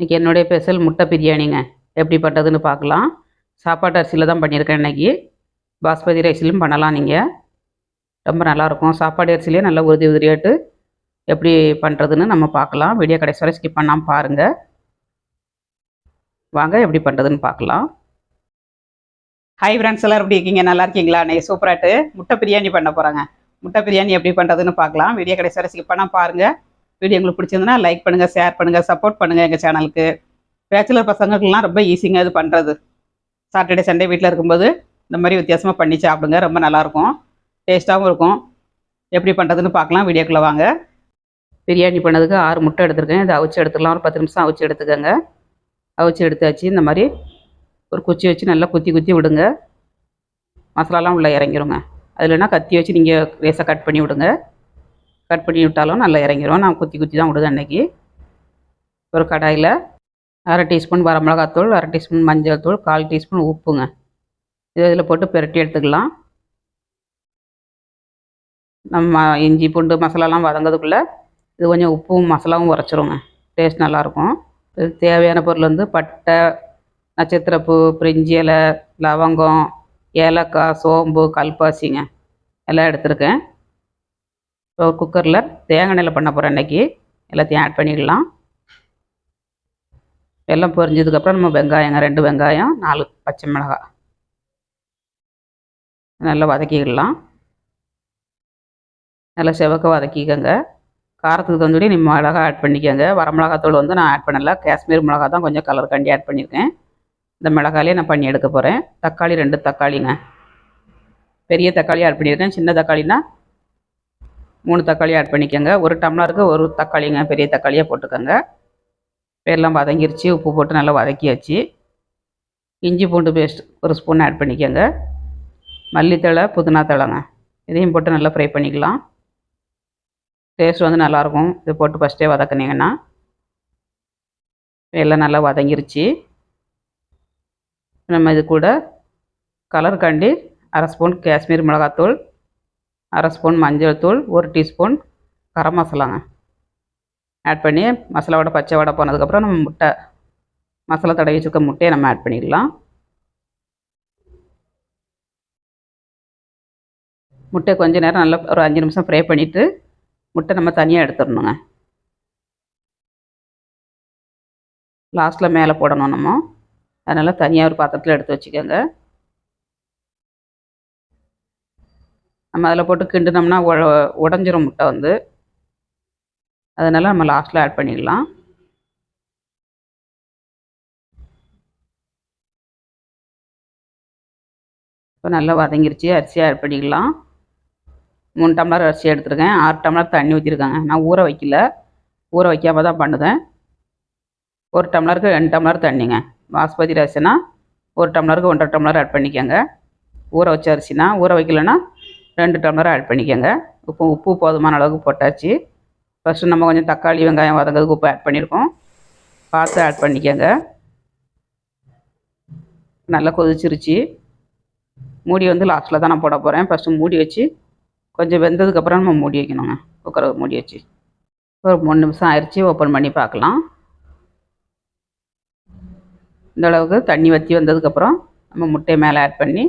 இன்றைக்கி என்னுடைய ஸ்பெஷல் முட்டை பிரியாணிங்க. எப்படி பண்ணுறதுன்னு பார்க்கலாம். சாப்பாட்டு அரிசியில் தான் பண்ணியிருக்கேன் இன்றைக்கி பாஸ்மதி ரைஸ்லையும் பண்ணலாம் நீங்கள் ரொம்ப நல்லாயிருக்கும் சாப்பாடு அரிசிலேயே நல்லா உறுதி உதிரியாட்டு எப்படி பண்ணுறதுன்னு நம்ம பார்க்கலாம். வீடியோ கடைசி வரை ஸ்கிப் பண்ணாமல் பாருங்கள் வாங்க எப்படி பண்ணுறதுன்னு பார்க்கலாம். ஹை ஃப்ரெண்ட்ஸ் எல்லாம் எப்படி இருக்கீங்க? நல்லா இருக்கீங்களா? இன்னைக்கு சூப்பராட்டு முட்டை பிரியாணி பண்ண போகிறாங்க முட்டை பிரியாணி எப்படி பண்ணுறதுன்னு பார்க்கலாம். வீடியோ கடைசி வரை ஸ்கிப் பண்ணால் பாருங்கள் வீடியோ உங்களுக்கு பிடிச்சிருந்தனா லைக் பண்ணுங்கள் ஷேர் பண்ணுங்கள் சப்போர்ட் பண்ணுங்கள் எங்கள் சேனலுக்கு பேச்சுலர் பசங்களுக்குலாம் ரொம்ப ஈஸிங்க இது பண்ணுறது சாட்டர்டே சண்டே வீட்டில் இருக்கும்போது இந்த மாதிரி வித்தியாசமாக பண்ணி சாப்பிடுங்க ரொம்ப நல்லாயிருக்கும். டேஸ்ட்டாகவும் இருக்கும். எப்படி பண்ணுறதுன்னு பார்க்கலாம் வீடியோக்குள்ளே வாங்க. பிரியாணி பண்ணதுக்கு ஆறு முட்டை எடுத்துருக்கேன். இதை அவிச்சு எடுத்துக்கலாம் ஒரு பத்து நிமிஷம் அவிச்சு எடுத்துக்கோங்க. அவிச்சு எடுத்தாச்சு இந்த மாதிரி ஒரு குச்சி வச்சு நல்லா குத்தி குத்தி விடுங்க. மசாலாலாம் உள்ளே இறங்கிருங்க. அது இல்லைன்னா கத்தி வச்சு நீங்கள் லேசாக கட் பண்ணி விடுங்க. கட் பண்ணி விட்டாலும் நல்லா இறங்கிடும் நான் குத்தி குத்தி தான் விடுது அன்னைக்கு. ஒரு கடாயில் அரை டீஸ்பூன் வரமிளகாத்தூள் அரை டீஸ்பூன் மஞ்சள் தூள் கால் டீஸ்பூன் உப்புங்க. இது இதில் போட்டு பெரட்டி எடுத்துக்கலாம். நம்ம இஞ்சி பூண்டு மசாலாலாம் வதங்கிறதுக்குள்ளே இது கொஞ்சம் உப்பும் மசாலாவும் உரைச்சிருங்க. டேஸ்ட் நல்லாயிருக்கும். இது தேவையான பொருள் வந்து பட்டை நட்சத்திரப்பூ பிரிஞ்சி இலை லவங்கம் ஏலக்காய் சோம்பு கல்பாசிங்க. எல்லாம் எடுத்திருக்கேன். இப்போ குக்கரில் தேங்காய் எண்ணெயில் பண்ண போகிறேன் இன்றைக்கி எல்லாத்தையும் ஆட் பண்ணிக்கலாம் எல்லாம் பொரிஞ்சதுக்கப்புறம் நம்ம வெங்காயங்க ரெண்டு வெங்காயம் நாலு பச்சை மிளகாய். நல்லா வதக்கிடலாம். நல்லா செவக்க வதக்கிக்கோங்க. காரத்துக்கு தந்துடி நீ மிளகா ஆட் பண்ணிக்கோங்க. வரமிளகாத்தூள் வந்து நான் ஆட் பண்ணலை. காஷ்மீர் மிளகா தான் கொஞ்சம் கலர் கண்டி ஆட் பண்ணியிருக்கேன் இந்த மிளகாலே நான் பண்ணி எடுக்க போகிறேன் தக்காளி ரெண்டு தக்காளிங்க. பெரிய தக்காளி ஆட் பண்ணியிருக்கேன் சின்ன தக்காளினா மூணு தக்காளி ஆட் பண்ணிக்கோங்க. ஒரு டம்ளருக்கு ஒரு தக்காளிங்க பெரிய தக்காளியாக போட்டுக்கோங்க. எல்லாம் வதங்கிருச்சு. உப்பு போட்டு நல்லா வதக்கியாச்சு. இஞ்சி பூண்டு பேஸ்ட் ஒரு ஸ்பூன் ஆட் பண்ணிக்கோங்க. மல்லித்தழை புதினா தழைங்க. இதையும் போட்டு நல்லா ஃப்ரை பண்ணிக்கலாம். டேஸ்ட் வந்து நல்லாயிருக்கும். இது போட்டு ஃபஸ்ட்டே வதக்குனீங்கன்னா எல்லாம் நல்லா வதங்கிருச்சு. நம்ம இது கூட கலர் கண்டி அரை ஸ்பூன் காஷ்மீர் மிளகாத்தூள் அரை ஸ்பூன் மஞ்சள் தூள் ஒரு டீஸ்பூன் கரம் மசாலாங்க. ஆட் பண்ணி மசாலாவோட பச்சை வடை போனதுக்கப்புறம் நம்ம முட்டை மசாலா தடவி வச்சுருக்க முட்டையை நம்ம ஆட் பண்ணிடலாம் முட்டை கொஞ்ச நேரம் நல்லா ஒரு அஞ்சு நிமிஷம் ஃப்ரை பண்ணிவிட்டு முட்டை நம்ம தனியாக எடுத்துடணுங்க. லாஸ்ட்டில் மேலே போடணும் நம்ம. அதனால் தனியாக ஒரு பாத்திரத்தில் எடுத்து வச்சுக்கோங்க. நம்ம அதில் போட்டு கிண்டுனோம்னா உடஞ்சிரும் முட்டை வந்து. அதனால் நம்ம லாஸ்ட்டில் ஆட் பண்ணிடலாம். இப்போ நல்லா வதங்கிருச்சு அரிசியாக ஆட் பண்ணிக்கலாம் மூணு டம்ளர் அரிசி எடுத்துருக்கேன். ஆறு டம்ளர் தண்ணி ஊற்றிருக்காங்க நான் ஊற வைக்கல. ஊற வைக்காம தான் பண்ணுதேன். ஒரு டம்ளருக்கு ரெண்டு டம்ளர் தண்ணிங்க. பாஸ்மதி ரைஸ்னா ஒரு டம்ளருக்கு ஒன்றரை டம்ளர் ஆட் பண்ணிக்கோங்க. ஊற வச்ச அரிசினா ஊற வைக்கலன்னா ரெண்டு டம்ளர் ஆட் பண்ணிக்கோங்க. உப்பு உப்பு போதுமான அளவுக்கு போட்டாச்சு. ஃபஸ்ட்டு நம்ம கொஞ்சம் தக்காளி வெங்காயம் வதங்கிறதுக்கு உப்பு ஆட் பண்ணியிருக்கோம் பார்த்து ஆட் பண்ணிக்கோங்க. நல்லா கொதிச்சிருச்சு. மூடி வந்து லாஸ்ட்டில் தான் நான் போட போகிறேன் ஃபஸ்ட்டு மூடி வச்சு கொஞ்சம் வெந்ததுக்கப்புறம் நம்ம மூடி வைக்கணுங்க. குக்கரை மூடி வச்சு. ஒரு மூணு நிமிஷம் ஆயிடுச்சு ஓப்பன் பண்ணி பார்க்கலாம். இந்த அளவுக்கு தண்ணி வற்றி வந்ததுக்கப்புறம் நம்ம முட்டையை மேலே ஆட் பண்ணி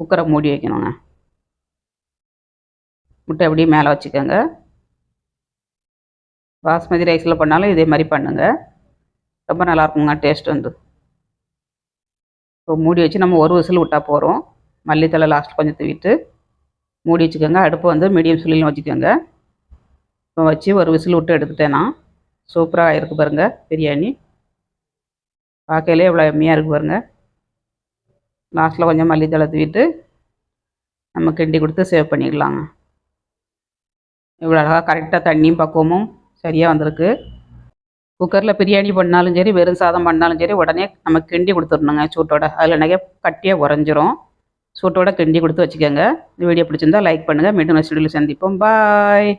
குக்கரை மூடி வைக்கணுங்க. முட்டை அப்படியே மேலே வச்சுக்கோங்க. பாஸ்மதி ரைஸில் பண்ணாலும் இதே மாதிரி பண்ணுங்கள் ரொம்ப நல்லாயிருக்குங்க டேஸ்ட் வந்து. இப்போ மூடி வச்சு நம்ம ஒரு விசில் விட்டால் போகிறோம் மல்லித்தலை லாஸ்ட் கொஞ்சம் தூவிட்டு மூடி வச்சுக்கோங்க. அடுப்பு வந்து மீடியம் சுழிலும் வச்சுக்கோங்க. இப்போ வச்சு ஒரு விசில் விட்டு எடுத்துட்டேன்னா சூப்பராக இருக்குது பாருங்கள் பிரியாணி. பார்க்கையிலே இவ்வளோ எம்மியாக இருக்குது பாருங்கள் லாஸ்ட்டில் கொஞ்சம் மல்லித்தலை தூவிட்டு நம்ம கிண்டி கொடுத்து சேவ் பண்ணிக்கலாங்க. இவ்வளோ அழகாக கரெக்டாக தண்ணியும் பக்குவமும் சரியாக வந்திருக்கு. குக்கரில் பிரியாணி பண்ணாலும் சரி வெறும் சாதம் பண்ணாலும் சரி உடனே நம்ம கிண்டி கொடுத்துடணுங்க சூட்டோட. அதில் நிறைய கட்டியாக உறைஞ்சிரும். சூட்டோட கிண்டி கொடுத்து வச்சுக்கோங்க. இந்த வீடியோ பிடிச்சிருந்தா லைக் பண்ணுங்கள் மீண்டும் நெக்ஸ்ட் வீடியோவில் சந்திப்போம். பாய்